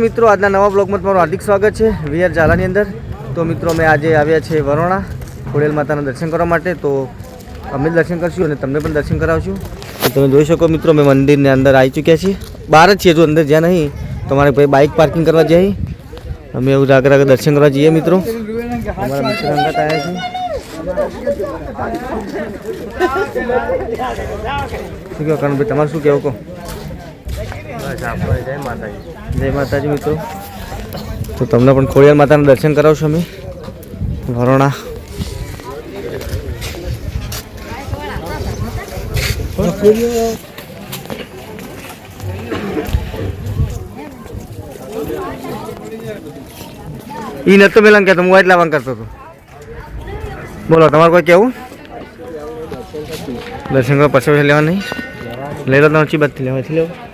મિત્રો, આજના નવા બ્લોગમાં તમારું હાર્દિક સ્વાગત છે. વીઆર ઝાલાની અંદર. તો મિત્રો, અમે આજે આવ્યા છે વરોણા, ખોડેલ માતાના દર્શન કરવા માટે. તો અમે દર્શન કરશું અને તમને પણ દર્શન કરાવશું. તમે જોઈ શકો મિત્રો, અમે મંદિરની અંદર આવી ચૂક્યા છીએ. બહાર જ છીએ, જો અંદર જ્યાં નહીં તો અમારે ભાઈ બાઇક પાર્કિંગ કરવા જઈએ અમે એવું આગળ આગળ દર્શન કરવા જઈએ મિત્રો. અમારા મિત્ર અંગત આવ્યા છે. શું કહેવું કારણ ભાઈ તમારે શું કહેવું કહો? જય માતાજી. મિત્રો. તો તમને પણ ખોડિયાર માતાના દર્શન કરાવશું અમે. વરોણા. ઈ નતો પેલા કહેતો, હું એટલા વાંગ કરતો હતો. બોલો, તમારે કોઈ કેવું? દર્શન કરવા પછી પછી લેવા નહીં? લઈ લો તમે ચીબત લેવા લેવો.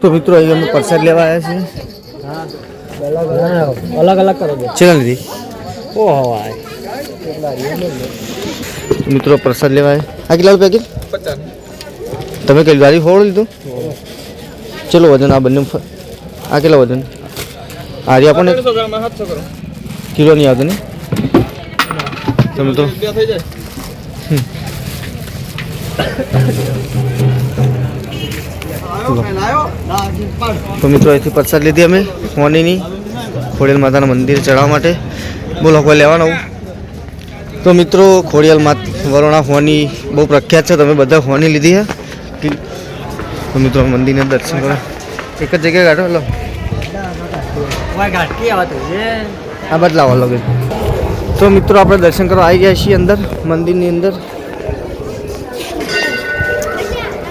તો મિત્રો અહીં અમે પ્રસાદ લેવા આવ્યા છીએ. અલગ અલગ કરો ચેનલ લીધી ઓહો મિત્રો પ્રસાદ લેવા આવ્યા. આ કેટલા પેકેટ તમે કઈ ગાડી ફોડ લીધું? ચલો વજન આ બંને આ કેટલા વજન? આ રહ્યા પણ કિલો નહીં આવતો ને તમે તો હમ. તો મિત્રો અહીંથી પ્રસાદ લીધી અમે, મોનીની, ખોડિયાલ માતાના મંદિર ચડાવવા માટે. બોલો કોઈ લેવાનું તો મિત્રો, ખોડિયાલ માત, વરોણા હોની બહુ પ્રખ્યાત છે, તમે બધા હોની લીધી છે. તો મિત્રો, મંદિરને દર્શન કરો. એક જ જગ્યાએ કાઢો હલો આ બદલાવો લગે તો મિત્રો, આપણે દર્શન કરવા આવી ગયા છીએ અંદર, મંદિરની અંદર.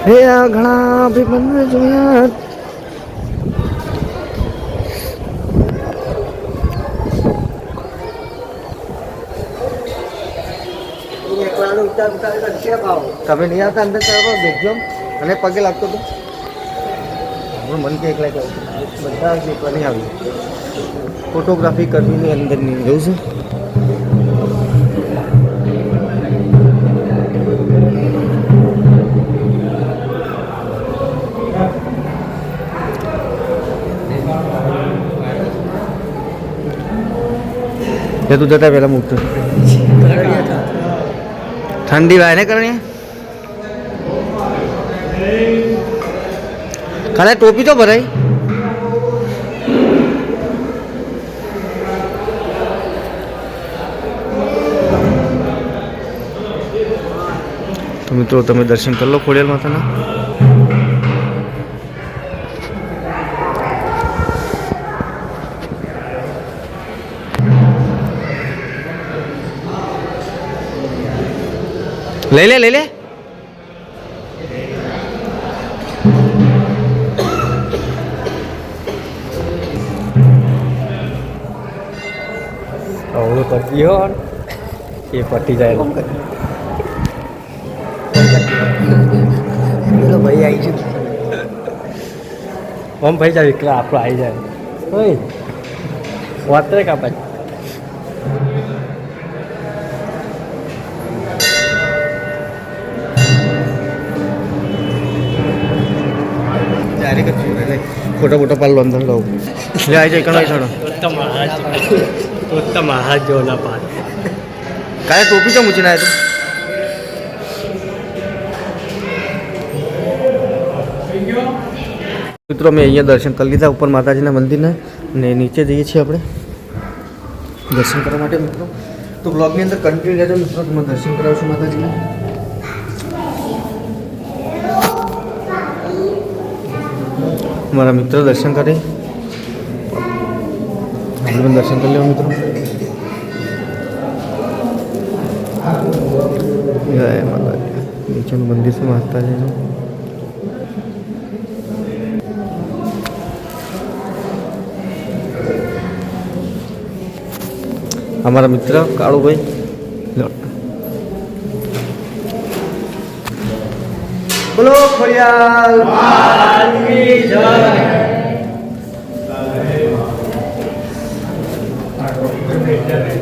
હે આ ઘણા ભી મને જોયા. તમે નહીં આવતા અંદર ચાલો દેખજો અને પગે લાગતો હતો. આપણું મન કે એકલા કહું બધા એકલા નહીં આવ્યું ફોટોગ્રાફી કરવીની અંદરની, એવું છે? એ તું જતા પહેલાં મૂકતો ઠંડી વાય ને કરણી? ખાલી ટોપી તો ભરાય તો મિત્રો, તમે દર્શન કરી લો ખોડિયાલ માતાના. લઈ લે લઈ લે. અવળું કરતી હો. એ પતી જાય. પેલો ભાઈ આવી છે ઓમ ભાઈ જાય એકલા આપણો આવી જાય. ઓય. વાતરે કાપા લે ખોટા પાલ અંદર લઉં લે આવી કણાઈ છોડો. ઉત્તમ ઉત્તમ મહારાજ જો ના પાડ કાલે ટોપી તો મૂકીને આવ્યો મિત્રો અમે અહીંયા દર્શન કરી લીધા ઉપર માતાજીના મંદિરને અને નીચે જઈએ છીએ આપણે. દર્શન કરવા માટે મિત્રો. તો બ્લોગની અંદર કન્ટિન્યુ રહેજો મિત્રો. તમે દર્શન કરાવશું માતાજીના. મારા મિત્ર દર્શન કરે. આપણે પણ દર્શન કરી લેવા મિત્રો. જય માતાજી. નીચેનું મંદિર છે માતાજીનું. અમારા મિત્ર કાળુભાઈ. બોલો ખોડિયાલ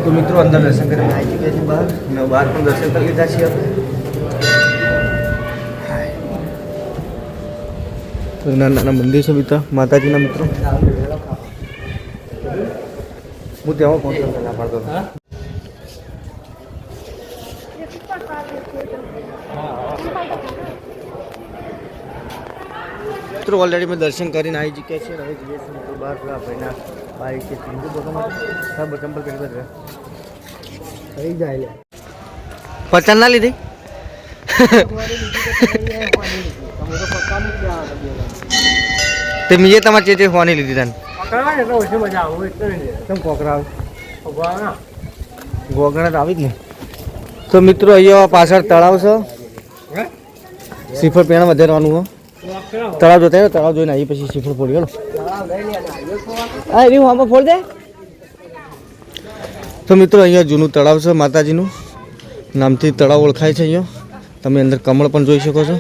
તો મિત્રો અંદર દર્શન કરીને આવી ચૂક્યા છે બહાર અને બહાર પણ દર્શન કરી લીધા છીએ આપણે. તો નાના નાના મંદિર છે મિત્રો માતાજીના મિત્રો. હું ત્યાં પહોંચ્યો ના પાડતો હતો. મિત્રો ઓલરેડી મેં દર્શન કરીને આવી ચૂક્યા છે હવે જઈએ છીએ મિત્રો બહાર ભાઈના બાઈક છે હિન્દુ માટે ચંપલ પહેરી બધા થઈ જાય લે. પચાસ ના લીધી? તે મીએ તમારે ચેચે હોવાની લીધી તને. ગોગણા તો આવી જ ને. તો મિત્રો અહીંયા પાછળ તળાવ છે. શ્રીફળ પેણ વધારવાનું હો. તળાવ જોતા હોય તળાવ જોઈને આવી પછી શ્રીફળ ફોડી ગયો હા એની આમાં ફોડ દે. તો મિત્રો, અહીંયા જૂનું તળાવ છે માતાજીનું. નામથી તળાવ ઓળખાય છે અહીંયા. તમે અંદર કમળ પણ જોઈ શકો છો.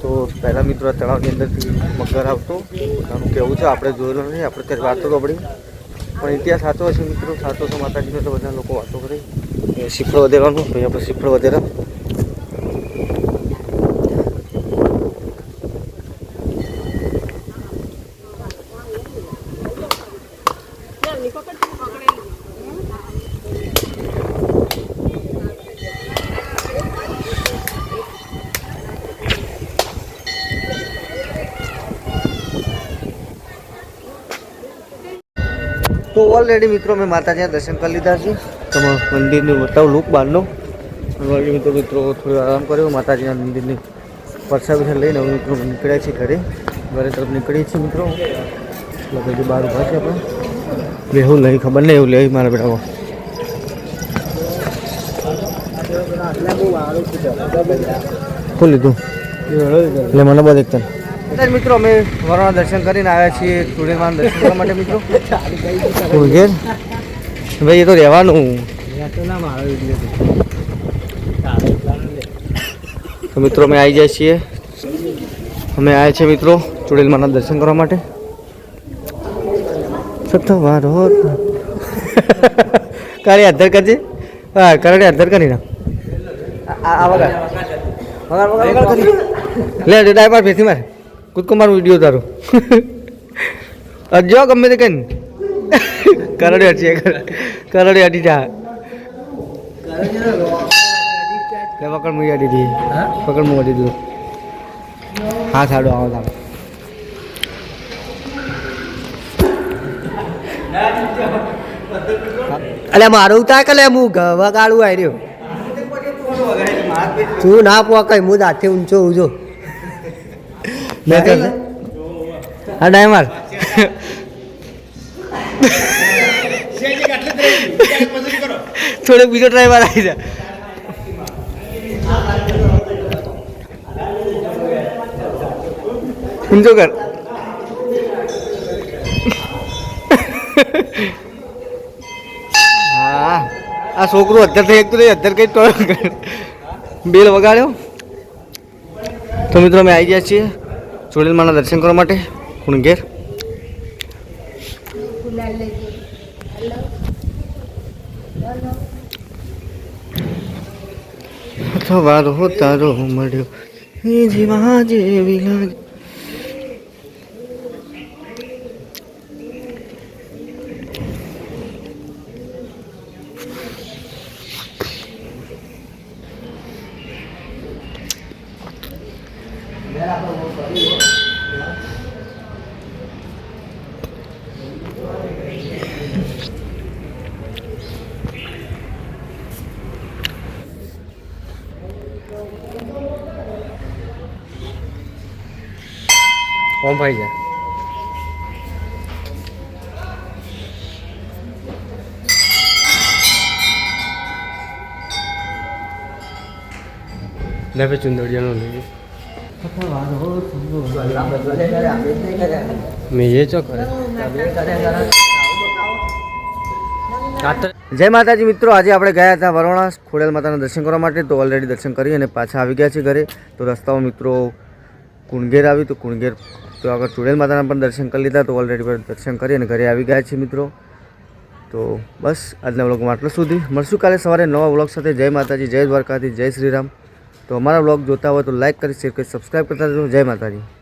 તો પહેલા મિત્રો તળાવની અંદરથી મગર આવતો. પોતાનું કેવું છે, આપણે જોયેલો નથી આપણે ત્યારે વાતો તો પડી પણ ઇતિહાસ સાચો હશે મિત્રો, સાચો છે માતાજીનો, તો બધા લોકો વાતો કરે. શિફળ વધેરવાનું તો આપણે શિફળ વધેરા. તો ઓલરેડી મિત્રો મેં માતાજીના દર્શન કરી લીધા છે. તમે મંદિરનું બતાવું, લુક બહારનો. ઓલરેડી મિત્રો મિત્રો, થોડો આરામ કર્યો. માતાજીના મંદિરની પરસાવી લઈને હવે મિત્રો નીકળ્યા છીએ ઘરે. ઘરે તરફ નીકળીએ છીએ મિત્રો. એટલે પછી બહાર ઊભા છે આપણે. લેવું નહીં ખબર નહીં, એવું લેવી મારા બેટા ખોલી લીધું? એટલે મને બધા એકતા મિત્રો અમે વરણા દર્શન કરીને આવ્યા છીએ ચૂડેલમાં દર્શન કરવા માટે મિત્રો. ભાઈ એ તો રહેવાનું. તો મિત્રો અમે આવી જાય છીએ. અમે આવ્યા છીએ મિત્રો ચુડેલમાના દર્શન કરવા માટે. સત્તવાર હોત કારે અધર કરજે હા કરે અધર કરી ના. આ આ વગર વગર વગર વગર લે ડાય ફેસી મારે. કૂદકો મારું વીડિયો તારો જો ગમે તે કઈ કરડે હટી કરડે હટી જા. લે, પકડ મુઈ હટી દી. પકડ મું હટી દીધું હા સાડો આવો તારો અલે મારું ઉતાર કે લે, હું વગાડું આવી રહ્યો. તું ના પોકાય હું દાંતે ઊંચો ઊંચો મેં કહે હા ડાય થોડોક બીજો ડ્રાઈવર આવી જાય ઊંચો કર. હા આ છોકરું અત્યારે થઈ એકતું નહીં અત્યારે કઈ તો બેલ વગાડ્યો. તો મિત્રો અમે આવી ગયા છીએ. ચોડેલમાના દર્શન કરવા માટે કુણ ઘેર સવારો તારો મળ્યો જેવી લાગે કોમ ભાઈ જા લે ચુંદડિયાનો લઈ મેં એ ચો જય માતાજી મિત્રો આજે આપણે ગયા હતા વરોણા ખોડેલ માતાના દર્શન કરવા માટે. તો ઓલરેડી દર્શન કરી અને પાછા આવી ગયા છે ઘરે. તો રસ્તાઓ મિત્રો કુણગેર આવ્યું તો કુણગેર તો આગળ ચુડેલ માતાના પણ દર્શન કરી લીધા, તો ઓલરેડી દર્શન કરી અને ઘરે આવી ગયા છે મિત્રો. તો બસ, આજના વ્લોગમાં આટલું સુધી. મળશું કાલે સવારે નવા વ્લોગ સાથે. જય માતાજી, જય દ્વારકાથી જય શ્રીરામ. તો અમારા વ્લોગ જોતા હોય તો લાઇક કરી શેર કરી સબસ્ક્રાઈબ કરતા જય માતાજી.